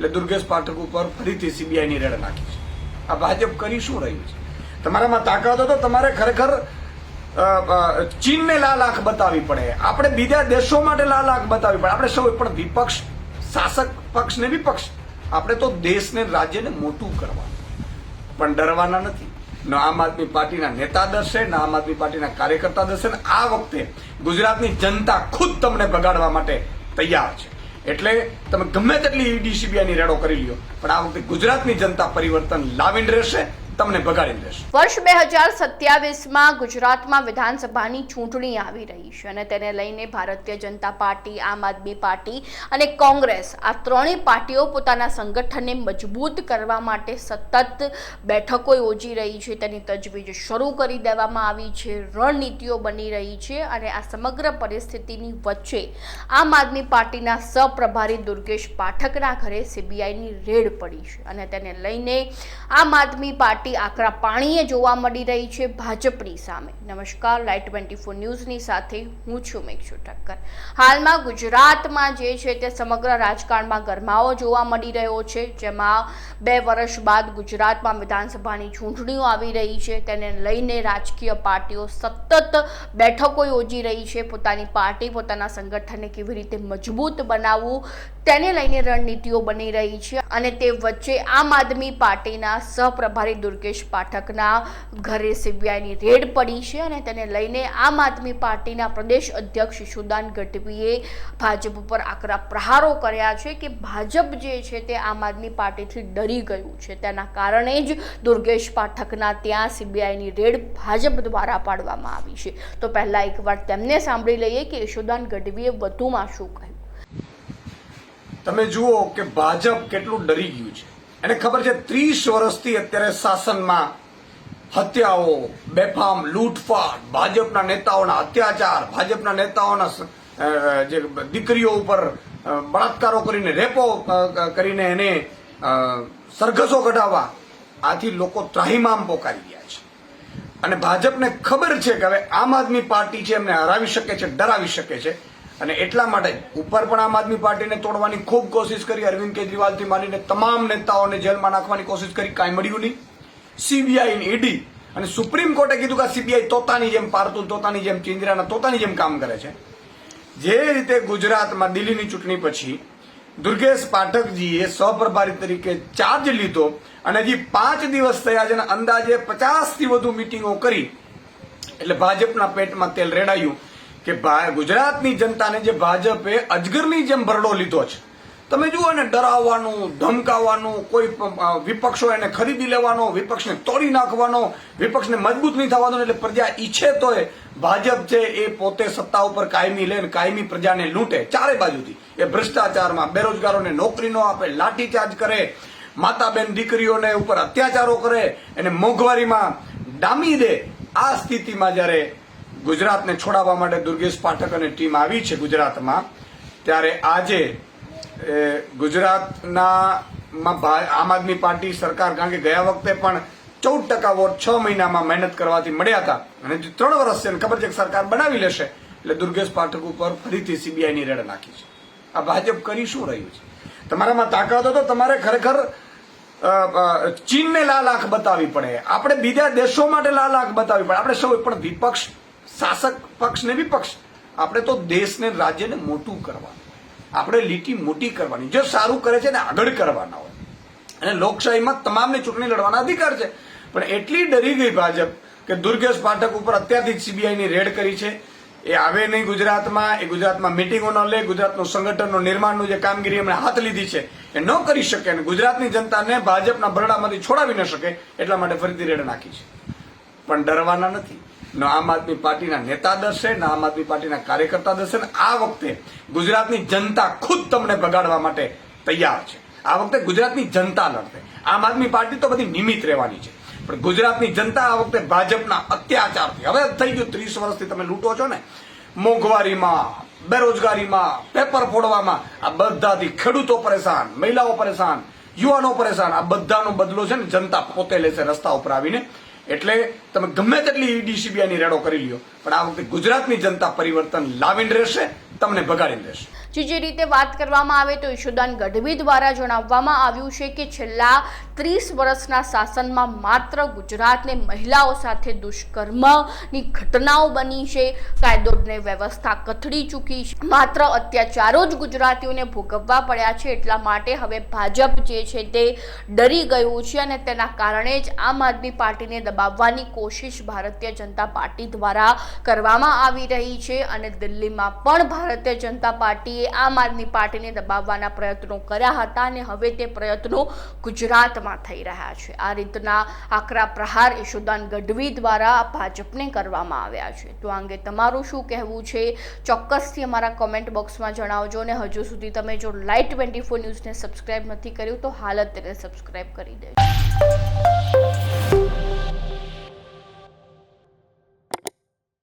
એટલે દુર્ગેશ પાઠક ઉપર ફરીથી સીબીઆઈની રેડ નાખી છે. આ ભાજપ કરી શું રહ્યું છે? તમારામાં તાકાત હતો, તમારે ખરેખર ચીનને લાલ આંખ બતાવવી પડે. આપણે બીજા દેશો માટે લાલ આંખ બતાવવી પડે. આપણે સૌ પણ વિપક્ષ, શાસક પક્ષ ને વિપક્ષ. આપણે તો દેશને, રાજ્યને મોટું કરવાનું પણ ડરવાના નથી. ન આમ આદમી પાર્ટીના નેતા દર્શે ન આમ આદમી પાર્ટીના કાર્યકર્તા દર્શે આ વખતે ગુજરાતની જનતા ખુદ તમને બગાડવા માટે તૈયાર છે. એટલે તમે ગમે તેટલી ઈડી સીબીઆઈની રેડો કરી લ્યો. પણ આ વખતે ગુજરાતની જનતા પરિવર્તન લાવીને રહેશે. તમને બગાડી દેશે વર્ષ બે હજાર સત્યાવીસમાં ગુજરાતમાં વિધાનસભાની ચૂંટણી આવી રહી છે અને તેને લઈને ભારતીય જનતા પાર્ટી, આમ આદમી પાર્ટી અને કોંગ્રેસ આ ત્રણેય પાર્ટીઓ પોતાના સંગઠનને મજબૂત કરવા માટે સતત બેઠકો યોજી રહી છે. તેની તજવીજ શરૂ કરી દેવામાં આવી છે. રણનીતિઓ બની રહી છે અને આ સમગ્ર પરિસ્થિતિની વચ્ચે આમ આદમી પાર્ટીના સહપ્રભારી દુર્ગેશ પાઠકના ઘરે સીબીઆઈની રેડ પડી છે અને તેને લઈને આમ આદમી પાર્ટી આકરા પાણીએ જોવા મળી રહી છે ભાજપની સામે. નમસ્કાર લાઈટ ટ્વેન્ટી ફોર ન્યૂઝની સાથે હું છું મેક્ષુ ઠક્કર. હાલમાં ગુજરાતમાં જે છે તે સમગ્ર રાજકારણમાં ગરમાવો જોવા મળી રહ્યો છે, જેમાં બે વર્ષ બાદ ગુજરાતમાં વિધાનસભાની ચૂંટણીઓ આવી રહી છે. તેને લઈને રાજકીય પાર્ટીઓ સતત બેઠકો યોજી રહી છે. પોતાની પાર્ટી, પોતાના સંગઠનને કેવી રીતે મજબૂત બનાવવું તેને લઈને રણનીતિઓ બની રહી છે અને તે વચ્ચે આમ આદમી પાર્ટીના સહપ્રભારી દુર્ગેશ પાઠકના ઘરે સીબીઆઈની રેડ પડી છે અને તેને લઈને આમ આદમી પાર્ટીના પ્રદેશ અધ્યક્ષ ઈશુદાન ગઢવીએ ભાજપ ઉપર આકરા પ્રહારો કર્યા છે કે ભાજપ જે છે તે આમ આદમી પાર્ટીથી ડરી ગયું છે. તેના કારણે જ દુર્ગેશ પાઠકના ત્યાં સીબીઆઈની રેડ ભાજપ દ્વારા પાડવામાં આવી છે. તો પહેલાં એકવાર તેમને સાંભળી લઈએ કે યશોદાન ગઢવીએ વધુમાં શું કહ્યું. તમે જુઓ કે ભાજપ કેટલું ડરી ગયું છે. એને ખબર છે ત્રીસ વર્ષથી અત્યારે શાસનમાં હત્યાઓ, બેફામ, લૂંટફાટ, ભાજપના નેતાઓના અત્યાચાર, ભાજપના નેતાઓના જે દીકરીઓ ઉપર બળાત્કારો કરીને, રેપો કરીને એને સરઘસો કઢાવવા, આથી લોકો ત્રાહિમામ પોકારી ગયા છે. અને ભાજપને ખબર છે કે હવે આમ આદમી પાર્ટી છે એમને હરાવી શકે છે, ડરાવી શકે છે. અને એટલા માટે ઉપર પણ આમ આદમી પાર્ટીને તોડવાની ખૂબ કોશિશ કરી અરવિંદ કેજરીવાલથી માંડીને તમામ નેતાઓને જેલમાં નાખવાની કોશિશ કરી, કાંઈ મળ્યું નહીં. સીબીઆઈ ઈડી અને સુપ્રીમ કોર્ટે કીધું કે સીબીઆઈ તોતાની જેમ પારતું, તોતાની જેમ ચિંદ્રાના, તોતાની જેમ કામ કરે છે. જે રીતે ગુજરાતમાં દિલ્હીની ચૂંટણી પછી દુર્ગેશ પાઠકજીએ સહપ્રભારી તરીકે ચાર્જ લીધો અને હજી પાંચ દિવસ થયા છે અંદાજે પચાસથી વધુ મિટિંગો કરી. એટલે ભાજપના પેટમાં તેલ રેડાયું. કે ગુજરાતની જનતાને જે ભાજપે અજગરની જેમ ભરડો લીધો છે. તમે જુઓ ને ડરાવવાનું, ધમકાવવાનું, કોઈ વિપક્ષો એને ખરીદી લેવાનો, વિપક્ષને તોડી નાખવાનો, વિપક્ષને મજબૂત નહીં થવાનો એટલે પ્રજા ઈચ્છે તોય ભાજપ છે એ પોતે સત્તા ઉપર કાયમી લે કાયમી પ્રજાને લૂંટે ચારે બાજુથી. એ ભ્રષ્ટાચારમાં બેરોજગારોને નોકરી ન આપે, લાઠીચાર્જ કરે માતા બેન દીકરીઓને ઉપર અત્યાચારો કરે, એને મોંઘવારીમાં ડામી દે. આ સ્થિતિમાં જ્યારે ગુજરાતને છોડાવવા માટે દુર્ગેશ પાઠક અને ટીમ આવી છે ગુજરાતમાં. ત્યારે આજે ગુજરાતના આમ આદમી પાર્ટી સરકાર કારણ કે ગયા વખતે પણ ચૌદ ટકા વોટ છ મહિનામાં મહેનત કરવાથી મળ્યા હતા. અને ત્રણ વર્ષ છે ખબર છે કે સરકાર બનાવી લેશે, એટલે દુર્ગેશ પાઠક ઉપર ફરીથી સીબીઆઈની રેડ નાખી છે. આ ભાજપ કરી શું રહ્યું છે? તમારામાં તાકાત હતો તમારે ખરેખર ચીનને લાલ આંખ બતાવવી પડે. આપણે બીજા દેશો માટે લાલ આંખ બતાવવી પડે. આપણે સૌ પણ વિપક્ષ શાસક પક્ષ ને વિપક્ષ. આપણે તો દેશને, રાજ્યને મોટું કરવાનું આપણે લીટી મોટી કરવાની. જો સારું કરે છે ને આગળ કરવાના હોય. અને લોકશાહીમાં તમામને ચૂંટણી લડવાના અધિકાર છે. પણ એટલી ડરી ગઈ ભાજપ કે દુર્ગેશ પાઠક ઉપર અત્યાધિક સીબીઆઈની રેડ કરી છે. એ આવે નહીં ગુજરાતમાં, એ ગુજરાતમાં મિટિંગો ન લે, ગુજરાતનું સંગઠનનું નિર્માણનું જે કામગીરી એમણે હાથ લીધી છે, એ ન કરી શકે અને ગુજરાતની જનતાને ભાજપના ભરડામાંથી છોડાવી ન શકે એટલા માટે ફરીથી રેડ નાખી છે. પણ ડરવાના નથી. ન આમ આદમી પાર્ટીના નેતા ડરશે ન આમ આદમી પાર્ટીના કાર્યકર્તા ડરશે ને આ વખતે ગુજરાતની જનતા ખુદ તમને બગાડવા માટે તૈયાર છે. આ વખતે ગુજરાતની જનતા લડશે. આમ આદમી પાર્ટી તો બધી નિમિત્ત રહેવાની છે. પણ ગુજરાતની જનતા આ વખતે ભાજપના અત્યાચારથી, હવે થઈ ગયું ત્રીસ વર્ષથી તમે લૂંટો છો ને, મોંઘવારીમાં, બેરોજગારીમાં, પેપર ફોડવામાં, આ બધાથી ખેડૂતો પરેશાન, મહિલાઓ પરેશાન, યુવાનો પરેશાન, આ બધાનો બદલો છે ને જનતા પોતે લેશે રસ્તા ઉપર આવીને. એટલે તમે ગમે તેટલી ઈડી સીબીઆઈની રેડો કરી લ્યો. પણ આ વખતે ગુજરાતની જનતા પરિવર્તન લાવીને રહેશે, તમને બગાડીને રહેશે. જે જે રીતે વાત કરવામાં આવે તો યશોદાન ગઢવી દ્વારા જણાવવામાં આવ્યું છે કે છેલ્લા ત્રીસ વર્ષના શાસનમાં માત્ર ગુજરાતને મહિલાઓ સાથે દુષ્કર્મની ઘટનાઓ બની છે. કાયદોને વ્યવસ્થા કથળી ચૂકી છે. માત્ર અત્યાચારો જ ગુજરાતીઓને ભોગવવા પડ્યા છે એટલા માટે હવે ભાજપ જે છે તે ડરી ગયું છે અને તેના કારણે જ આમ આદમી પાર્ટીને દબાવવાની કોશિશ ભારતીય જનતા પાર્ટી દ્વારા કરવામાં આવી રહી છે અને દિલ્હીમાં પણ ભારતીય જનતા પાર્ટીએ આમ આદમી પાર્ટીને દબાવવાના પ્રયત્નો કર્યા હતા અને હવે તે પ્રયત્નો ગુજરાતમાં થઈ રહ્યા છે. આ રીતના આકરા પ્રહાર યશોદાન ગઢવી દ્વારા ભાજપને કરવામાં આવ્યા છે. તો આ અંગે તમારું શું કહેવું છે? ચોક્કસથી અમારા કોમેન્ટ બોક્સમાં જણાવજો અને હજુ સુધી તમે જો લાઈટ ટ્વેન્ટી ફોર ન્યૂઝને સબસ્ક્રાઈબ નથી કર્યું તો હાલ અત્યારે તેને સબસ્ક્રાઇબ કરી દેજો.